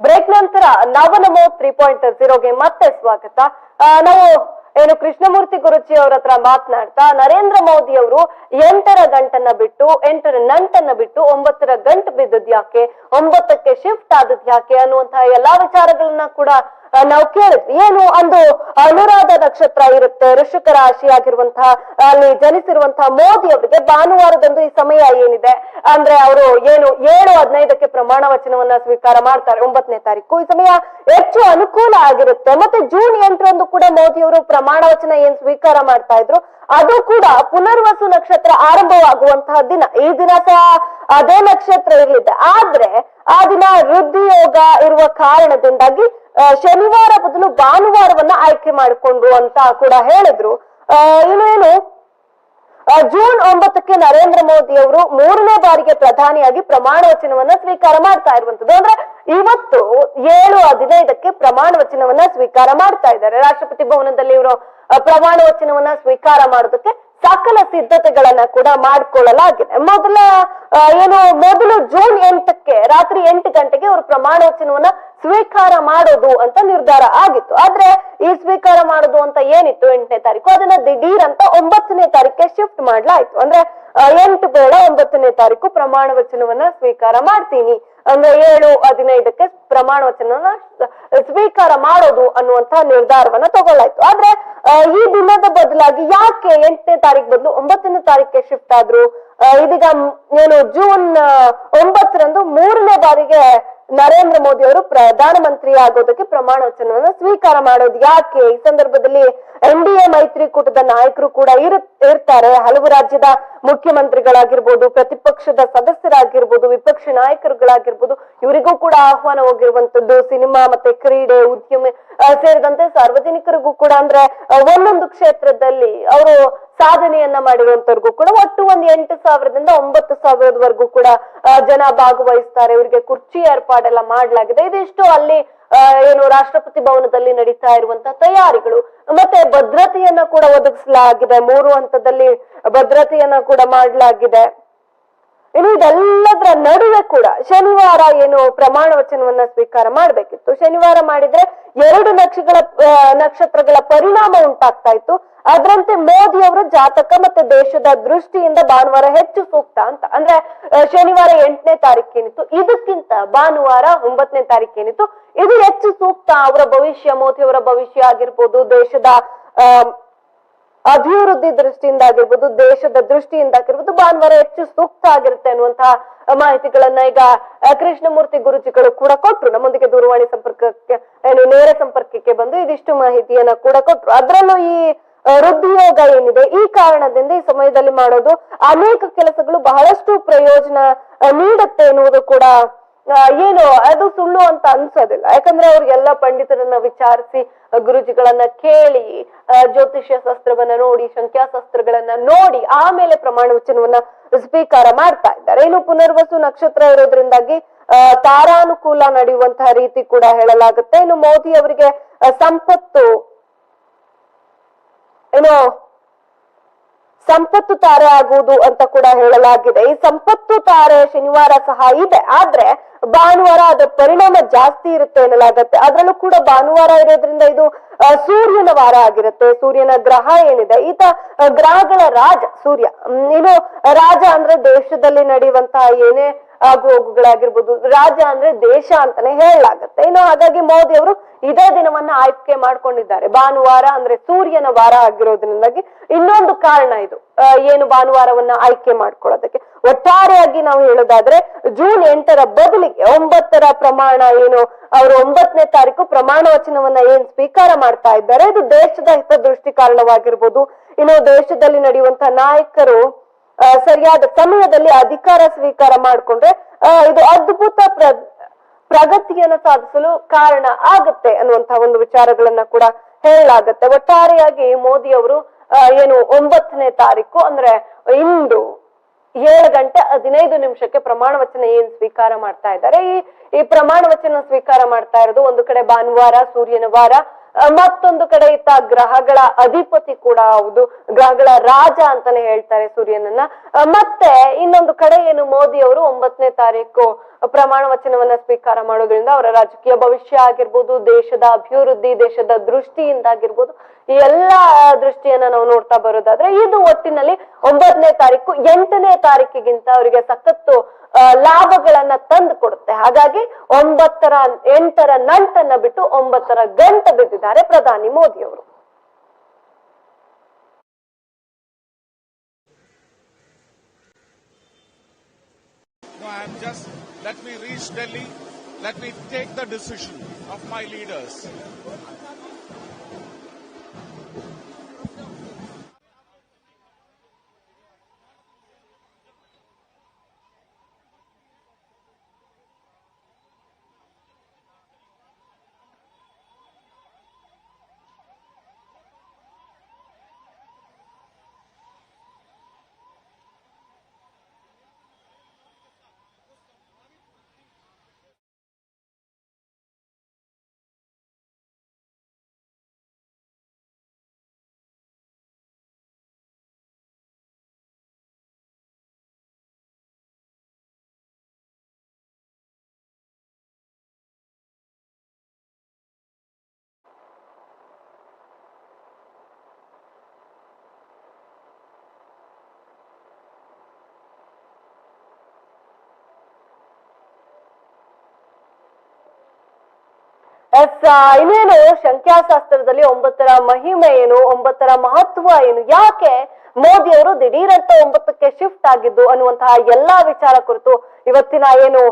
ಬ್ರೇಕ್ ನಂತರ ನವನಮೋ ತ್ರೀ ಪಾಯಿಂಟ್ ಜೀರೋಗೆ ಮತ್ತೆ ಸ್ವಾಗತ. ನಾವು ಏನು ಕೃಷ್ಣಮೂರ್ತಿ ಗುರುಜಿ ಅವ್ರ ಹತ್ರ ಮಾತನಾಡ್ತಾ, ನರೇಂದ್ರ ಮೋದಿ ಅವರು ಎಂಟರ ಗಂಟನ್ನ ಬಿಟ್ಟು, ಎಂಟರ ನಂಟನ್ನ ಬಿಟ್ಟು ಒಂಬತ್ತರ ಗಂಟು ಬಿದ್ದದ್ ಯಾಕೆ ಒಂಬತ್ತಕ್ಕೆ ಶಿಫ್ಟ್ ಆದದ್ ಯಾಕೆ ಅನ್ನುವಂತಹ ಎಲ್ಲಾ ವಿಚಾರಗಳನ್ನ ಕೂಡ ನಾವು ಕೇಳಿದ್ವಿ ಏನು ಅಂದು ಅನುರಾಧ ನಕ್ಷತ್ರ ಇರುತ್ತೆ, ಋಷಿಕ ರಾಶಿ ಆಗಿರುವಂತಹ ಅಲ್ಲಿ ಜನಿಸಿರುವಂತಹ ಮೋದಿ ಅವರಿಗೆ ಭಾನುವಾರದಂದು ಈ ಸಮಯ ಏನಿದೆ? ಅಂದ್ರೆ ಅವರು ಏನು, ಏಳು ಹದಿನೈದಕ್ಕೆ ಪ್ರಮಾಣ ವಚನವನ್ನ ಸ್ವೀಕಾರ ಮಾಡ್ತಾರೆ, ಒಂಬತ್ತನೇ ತಾರೀಕು. ಈ ಸಮಯ ಹೆಚ್ಚು ಅನುಕೂಲ ಆಗಿರುತ್ತೆ. ಮತ್ತೆ ಜೂನ್ ಎಂಟರಂದು ಕೂಡ ಮೋದಿ ಅವರು ಪ್ರಮಾಣ ವಚನ ಏನ್ ಸ್ವೀಕಾರ ಮಾಡ್ತಾ ಇದ್ರು, ಅದು ಕೂಡ ಪುನರ್ವಸು ನಕ್ಷತ್ರ ಆರಂಭವಾಗುವಂತಹ ದಿನ. ಈ ದಿನ ಸಹ ಅದೇ ನಕ್ಷತ್ರ ಇರಲಿದೆ. ಆದ್ರೆ ಆ ದಿನ ವೃದ್ಧಿ ಯೋಗ ಇರುವ ಕಾರಣದಿಂದಾಗಿ ಶನಿವಾರ ಬದಲು ಭಾನುವಾರವನ್ನ ಆಯ್ಕೆ ಮಾಡಿಕೊಂಡ್ರು ಅಂತ ಕೂಡ ಹೇಳಿದ್ರು. ಇನ್ನು ಏನು? ಜೂನ್ ಒಂಬತ್ತಕ್ಕೆ ನರೇಂದ್ರ ಮೋದಿ ಅವರು ಮೂರನೇ ಬಾರಿಗೆ ಪ್ರಧಾನಿಯಾಗಿ ಪ್ರಮಾಣ ವಚನವನ್ನ ಸ್ವೀಕಾರ ಮಾಡ್ತಾ ಇರುವಂತದ್ದು ಅಂದ್ರೆ ಇವತ್ತು ಏಳು ಹದಿನೈದಕ್ಕೆ ಪ್ರಮಾಣ ವಚನವನ್ನ ಸ್ವೀಕಾರ ಮಾಡ್ತಾ ಇದ್ದಾರೆ. ರಾಷ್ಟ್ರಪತಿ ಭವನದಲ್ಲಿ ಇವರು ಪ್ರಮಾಣ ವಚನವನ್ನ ಸ್ವೀಕಾರ ಮಾಡೋದಕ್ಕೆ ಸಕಲ ಸಿದ್ಧತೆಗಳನ್ನ ಕೂಡ ಮಾಡ್ಕೊಳ್ಳಲಾಗಿದೆ. ಮೊದಲ ಏನು, ಮೊದಲು ಜೂನ್ ಎಂಟಕ್ಕೆ, ರಾತ್ರಿ ಎಂಟು ಗಂಟೆಗೆ ಅವರು ಪ್ರಮಾಣ ವಚನವನ್ನ ಸ್ವೀಕಾರ ಮಾಡೋದು ಅಂತ ನಿರ್ಧಾರ ಆಗಿತ್ತು. ಆದ್ರೆ ಈ ಸ್ವೀಕಾರ ಮಾಡೋದು ಅಂತ ಏನಿತ್ತು ಎಂಟನೇ ತಾರೀಕು? ಅದನ್ನ ದಿಢೀರ್ ಅಂತ ಒಂಬತ್ತನೇ ತಾರೀಕೆ ಶಿಫ್ಟ್ ಮಾಡ್ಲಾಯ್ತು. ಅಂದ್ರೆ ಎಂಟು ಬೇಡ, ಒಂಬತ್ತನೇ ತಾರೀಕು ಪ್ರಮಾಣ ವಚನವನ್ನ ಸ್ವೀಕಾರ ಮಾಡ್ತೀನಿ. ಅಂದ್ರೆ ಏಳು, ಹದಿನೈದಕ್ಕೆ ಪ್ರಮಾಣ ವಚನವನ್ನ ಸ್ವೀಕಾರ ಮಾಡೋದು ಅನ್ನುವಂತ ನಿರ್ಧಾರವನ್ನ ತಗೊಳ್ಳಾಯ್ತು. ಆದ್ರೆ ಈ ದಿನದ ಬದಲಾಗಿ ಯಾಕೆ ಎಂಟನೇ ತಾರೀಕು ಬದಲು ಒಂಬತ್ತನೇ ತಾರೀಕಿಗೆ ಶಿಫ್ಟ್ ಆದ್ರು? ಇದೀಗ, ಏನು, ಜೂನ್ ಒಂಬತ್ತರಂದು ಮೂರನೇ ಬಾರಿಗೆ ನರೇಂದ್ರ ಮೋದಿ ಅವರು ಪ್ರಧಾನ ಮಂತ್ರಿ ಆಗೋದಕ್ಕೆ ಪ್ರಮಾಣ ವಚನವನ್ನು ಸ್ವೀಕಾರ ಮಾಡೋದು ಯಾಕೆ? ಈ ಸಂದರ್ಭದಲ್ಲಿ ಎನ್ ಡಿ ಎ ಮೈತ್ರಿಕೂಟದ ನಾಯಕರು ಕೂಡ ಇರು, ಇರ್ತಾರೆ. ಹಲವು ರಾಜ್ಯದ ಮುಖ್ಯಮಂತ್ರಿಗಳಾಗಿರ್ಬೋದು, ಪ್ರತಿಪಕ್ಷದ ಸದಸ್ಯರಾಗಿರ್ಬೋದು, ವಿಪಕ್ಷ ನಾಯಕರುಗಳಾಗಿರ್ಬೋದು, ಇವರಿಗೂ ಕೂಡ ಆಹ್ವಾನ ಹೋಗಿರುವಂತದ್ದು ಸಿನಿಮಾ ಮತ್ತೆ ಕ್ರೀಡೆ, ಉದ್ಯಮ ಸೇರಿದಂತೆ ಸಾರ್ವಜನಿಕರಿಗೂ ಕೂಡ ಅಂದ್ರೆ ಒಂದೊಂದು ಕ್ಷೇತ್ರದಲ್ಲಿ ಅವರು ಸಾಧನೆಯನ್ನ ಮಾಡಿರುವಂತವ್ರಿಗೂ ಕೂಡ ಒಟ್ಟು ಒಂದ್ ಎಂಟು ಸಾವಿರದಿಂದ ಒಂಬತ್ತು ಸಾವಿರದವರೆಗೂ ಕೂಡ ಜನ ಭಾಗವಹಿಸ್ತಾರೆ. ಇವರಿಗೆ ಕುರ್ಚಿ ಏರ್ಪಾಡೆಲ್ಲ ಮಾಡಲಾಗಿದೆ. ಇದಿಷ್ಟು ಅಲ್ಲಿ ಏನು ರಾಷ್ಟ್ರಪತಿ ಭವನದಲ್ಲಿ ನಡೀತಾ ಇರುವಂತಹ ತಯಾರಿಗಳು. ಮತ್ತೆ ಭದ್ರತೆಯನ್ನ ಕೂಡ ಒದಗಿಸಲಾಗಿದೆ. ಮೂರು ಹಂತದಲ್ಲಿ ಭದ್ರತೆಯನ್ನ ಕೂಡ ಮಾಡಲಾಗಿದೆ. ಇನ್ನು ಇದೆಲ್ಲದರ ನಡುವೆ ಕೂಡ ಶನಿವಾರ ಏನು ಪ್ರಮಾಣ ವಚನವನ್ನ ಸ್ವೀಕಾರ ಮಾಡ್ಬೇಕಿತ್ತು. ಶನಿವಾರ ಮಾಡಿದ್ರೆ ಎರಡು ನಕ್ಷಗಳ ನಕ್ಷತ್ರಗಳ ಪರಿಣಾಮ ಉಂಟಾಗ್ತಾ ಇತ್ತು. ಅದರಂತೆ ಮೋದಿ ಅವರ ಜಾತಕ ಮತ್ತೆ ದೇಶದ ದೃಷ್ಟಿಯಿಂದ ಭಾನುವಾರ ಹೆಚ್ಚು ಸೂಕ್ತ ಅಂತ. ಅಂದ್ರೆ ಶನಿವಾರ ಎಂಟನೇ ತಾರೀಕೇನಿತ್ತು ಇದಕ್ಕಿಂತ ಭಾನುವಾರ ಒಂಬತ್ತನೇ ತಾರೀಕೇನಿತ್ತು ಇದು ಹೆಚ್ಚು ಸೂಕ್ತ. ಅವರ ಭವಿಷ್ಯ ಮೋದಿ ಅವರ ಭವಿಷ್ಯ ಆಗಿರ್ಬೋದು, ದೇಶದ ಅಭಿವೃದ್ಧಿ ದೃಷ್ಟಿಯಿಂದ ಆಗಿರ್ಬೋದು ದೇಶದ ದೃಷ್ಟಿಯಿಂದ ಆಗಿರ್ಬೋದು ಭಾನುವಾರ ಹೆಚ್ಚು ಸೂಕ್ತ ಆಗಿರುತ್ತೆ ಅನ್ನುವಂತಹ ಮಾಹಿತಿಗಳನ್ನ ಈಗ ಕೃಷ್ಣಮೂರ್ತಿ ಗುರುಜಿಗಳು ಕೂಡ ಕೊಟ್ರು. ನಮ್ಮೊಂದಿಗೆ ದೂರವಾಣಿ ಸಂಪರ್ಕಕ್ಕೆ, ಏನು, ನೇರ ಸಂಪರ್ಕಕ್ಕೆ ಬಂದು ಇದಿಷ್ಟು ಮಾಹಿತಿಯನ್ನ ಕೂಡ ಕೊಟ್ರು. ಅದರಲ್ಲೂ ಈ ವೃದ್ಧಿಯೋಗ ಏನಿದೆ, ಈ ಕಾರಣದಿಂದ ಈ ಸಮಯದಲ್ಲಿ ಮಾಡೋದು ಅನೇಕ ಕೆಲಸಗಳು ಬಹಳಷ್ಟು ಪ್ರಯೋಜನ ನೀಡುತ್ತೆ ಎನ್ನುವುದು ಕೂಡ ಏನು, ಅದು ಸುಳ್ಳು ಅಂತ ಅನ್ಸೋದಿಲ್ಲ. ಯಾಕಂದ್ರೆ ಅವ್ರಿಗೆಲ್ಲ ಪಂಡಿತರನ್ನ ವಿಚಾರಿಸಿ ಗುರುಜಿಗಳನ್ನ ಕೇಳಿ ಜ್ಯೋತಿಷ್ಯ ಶಾಸ್ತ್ರವನ್ನ ನೋಡಿ, ಸಂಖ್ಯಾಶಾಸ್ತ್ರಗಳನ್ನ ನೋಡಿ, ಆಮೇಲೆ ಪ್ರಮಾಣ ವಚನವನ್ನ ಸ್ವೀಕಾರ ಮಾಡ್ತಾ ಇದ್ದಾರೆ. ಇನ್ನು ಪುನರ್ವಸು ನಕ್ಷತ್ರ ಇರೋದ್ರಿಂದಾಗಿ ತಾರಾನುಕೂಲ ನಡೆಯುವಂತಹ ರೀತಿ ಕೂಡ ಹೇಳಲಾಗುತ್ತೆ. ಇನ್ನು ಮೋದಿ ಅವರಿಗೆ ಸಂಪತ್ತು ಏನು ಸಂಪತ್ತು ತಾರೆ ಆಗುವುದು ಅಂತ ಕೂಡ ಹೇಳಲಾಗಿದೆ. ಈ ಸಂಪತ್ತು ತಾರೆ ಶನಿವಾರ ಸಹ ಇದೆ. ಆದ್ರೆ ಭಾನುವಾರ ಅದರ ಪರಿಣಾಮ ಜಾಸ್ತಿ ಇರುತ್ತೆ ಎನ್ನಲಾಗತ್ತೆ. ಅದ್ರಲ್ಲೂ ಕೂಡ ಭಾನುವಾರ ಇರೋದ್ರಿಂದ ಇದು ಸೂರ್ಯನ ವಾರ ಆಗಿರುತ್ತೆ. ಸೂರ್ಯನ ಗ್ರಹ ಏನಿದೆ? ಈತ ಗ್ರಹಗಳ ರಾಜ ಸೂರ್ಯ. ಇನ್ನು ರಾಜ ಅಂದ್ರೆ ದೇಶದಲ್ಲಿ ನಡೆಯುವಂತಹ ಏನೇ ಆಗು ರಾಜ ಅಂದ್ರೆ ದೇಶ ಅಂತಾನೆ ಹೇಳಲಾಗತ್ತೆ. ಇನ್ನು ಹಾಗಾಗಿ ಮೋದಿ ಅವರು ಇದೇ ದಿನವನ್ನ ಆಯ್ಕೆ ಮಾಡ್ಕೊಂಡಿದ್ದಾರೆ. ಭಾನುವಾರ ಅಂದ್ರೆ ಸೂರ್ಯನ ವಾರ ಆಗಿರೋದ್ರಿಂದಾಗಿ ಇನ್ನೊಂದು ಕಾರಣ ಇದು. ಏನು ಭಾನುವಾರವನ್ನ ಆಯ್ಕೆ ಮಾಡ್ಕೊಳ್ಳೋದಕ್ಕೆ. ಒಟ್ಟಾರೆಯಾಗಿ ನಾವು ಹೇಳೋದಾದ್ರೆ, ಜೂನ್ ಎಂಟರ ಬದಲಿಗೆ ಒಂಬತ್ತರ ಪ್ರಮಾಣ ಏನು, ಅವರು ಒಂಬತ್ತನೇ ತಾರೀಕು ಪ್ರಮಾಣ ವಚನವನ್ನ ಏನ್ ಸ್ವೀಕಾರ ಮಾಡ್ತಾ ಇದ್ದಾರೆ ಇದು ದೇಶದ ಹಿತದೃಷ್ಟಿ ಕಾರಣವಾಗಿರ್ಬೋದು. ಇನ್ನು ದೇಶದಲ್ಲಿ ನಡೆಯುವಂತಹ ನಾಯಕರು ಸರಿಯಾದ ಸಮಯದಲ್ಲಿ ಅಧಿಕಾರ ಸ್ವೀಕಾರ ಮಾಡಿಕೊಂಡ್ರೆ ಇದು ಅದ್ಭುತ ಪ್ರ, ಪ್ರಗತಿಯನ್ನ ಸಾಧಿಸಲು ಕಾರಣ ಆಗುತ್ತೆ ಅನ್ನುವಂತಹ ಒಂದು ವಿಚಾರಗಳನ್ನ ಕೂಡ ಹೇಳಲಾಗತ್ತೆ. ಒಟ್ಟಾರೆಯಾಗಿ ಮೋದಿ ಅವರು ಏನು ಒಂಬತ್ತನೇ ತಾರೀಕು, ಅಂದ್ರೆ ಇಂದು ಏಳು ಗಂಟೆ ಹದಿನೈದು ನಿಮಿಷಕ್ಕೆ ಪ್ರಮಾಣ ವಚನ ಏನ್ ಸ್ವೀಕಾರ ಮಾಡ್ತಾ ಇದ್ದಾರೆ? ಈ ಈ ಪ್ರಮಾಣ ವಚನ ಸ್ವೀಕಾರ ಮಾಡ್ತಾ ಇರೋದು ಒಂದು ಕಡೆ ಭಾನುವಾರ, ಸೂರ್ಯನ ವಾರ ಮತ್ತೊಂದು ಕಡೆ ಇತ್ತ ಗ್ರಹಗಳ ಅಧಿಪತಿ ಕೂಡ ಹೌದು. ಗ್ರಹಗಳ ರಾಜ ಅಂತಾನೆ ಹೇಳ್ತಾರೆ ಸೂರ್ಯನನ್ನ. ಮತ್ತೆ ಇನ್ನೊಂದು ಕಡೆ ಏನು ಮೋದಿ ಅವರು ಒಂಬತ್ತನೇ ತಾರೀಕು ಪ್ರಮಾಣ ವಚನವನ್ನ ಸ್ವೀಕಾರ ಮಾಡೋದ್ರಿಂದ ಅವರ ರಾಜಕೀಯ ಭವಿಷ್ಯ ಆಗಿರ್ಬೋದು, ದೇಶದ ಅಭಿವೃದ್ಧಿ, ದೇಶದ ದೃಷ್ಟಿಯಿಂದ ಆಗಿರ್ಬೋದು, ಈ ಎಲ್ಲಾ ದೃಷ್ಟಿಯನ್ನ ನಾವು ನೋಡ್ತಾ ಬರೋದಾದ್ರೆ ಇದು ಒಟ್ಟಿನಲ್ಲಿ ಒಂಬತ್ತನೇ ತಾರೀಕು ಎಂಟನೇ ತಾರೀಕಿಗಿಂತ ಅವರಿಗೆ ಸಖತ್ತು ಲಾಭಗಳನ್ನ ತಂದು ಕೊಡುತ್ತೆ. ಹಾಗಾಗಿ ಒಂಬತ್ತರ, ಎಂಟರ ನಂಟನ್ನ ಬಿಟ್ಟು ಒಂಬತ್ತರ ಗಂಟೆ ಬಿದ್ದಿದ್ದಾರೆ ಪ್ರಧಾನಿ ಮೋದಿ ಅವರು No, I am just, let me reach Delhi, let me take the decision of my leaders. Yes ಇನ್ನೇನು ಸಂಖ್ಯಾಶಾಸ್ತ್ರದಲ್ಲಿ ಒಂಬತ್ತರ ಮಹಿಮೆ ಏನು, ಒಂಬತ್ತರ ಮಹತ್ವ ಏನು, ಯಾಕೆ ಮೋದಿ ಅವರು ದಿಢೀರಂತ ಒಂಬತ್ತಕ್ಕೆ ಶಿಫ್ಟ್ ಆಗಿದ್ದು ಅನ್ನುವಂತಹ ಎಲ್ಲಾ ವಿಚಾರ ಕುರಿತು ಇವತ್ತಿನ ಏನು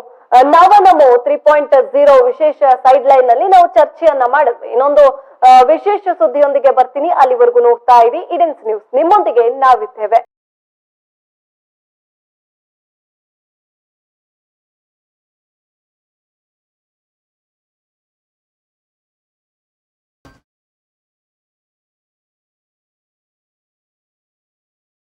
ನವ ನವನಮೋ ತ್ರೀ ಪಾಯಿಂಟ್ ಜೀರೋ ವಿಶೇಷ ಸೈಡ್ ಲೈನ್ನಲ್ಲಿ ನಾವು ಚರ್ಚೆಯನ್ನ ಮಾಡಿದ್ವಿ. ಇನ್ನೊಂದು ವಿಶೇಷ ಸುದ್ದಿಯೊಂದಿಗೆ ಬರ್ತೀನಿ. ಅಲ್ಲಿವರೆಗೂ ನೋಡ್ತಾ ಇರಿ. ಇಡೆನ್ಸ್ ನ್ಯೂಸ್ ನಿಮ್ಮೊಂದಿಗೆ ನಾವಿದ್ದೇವೆ.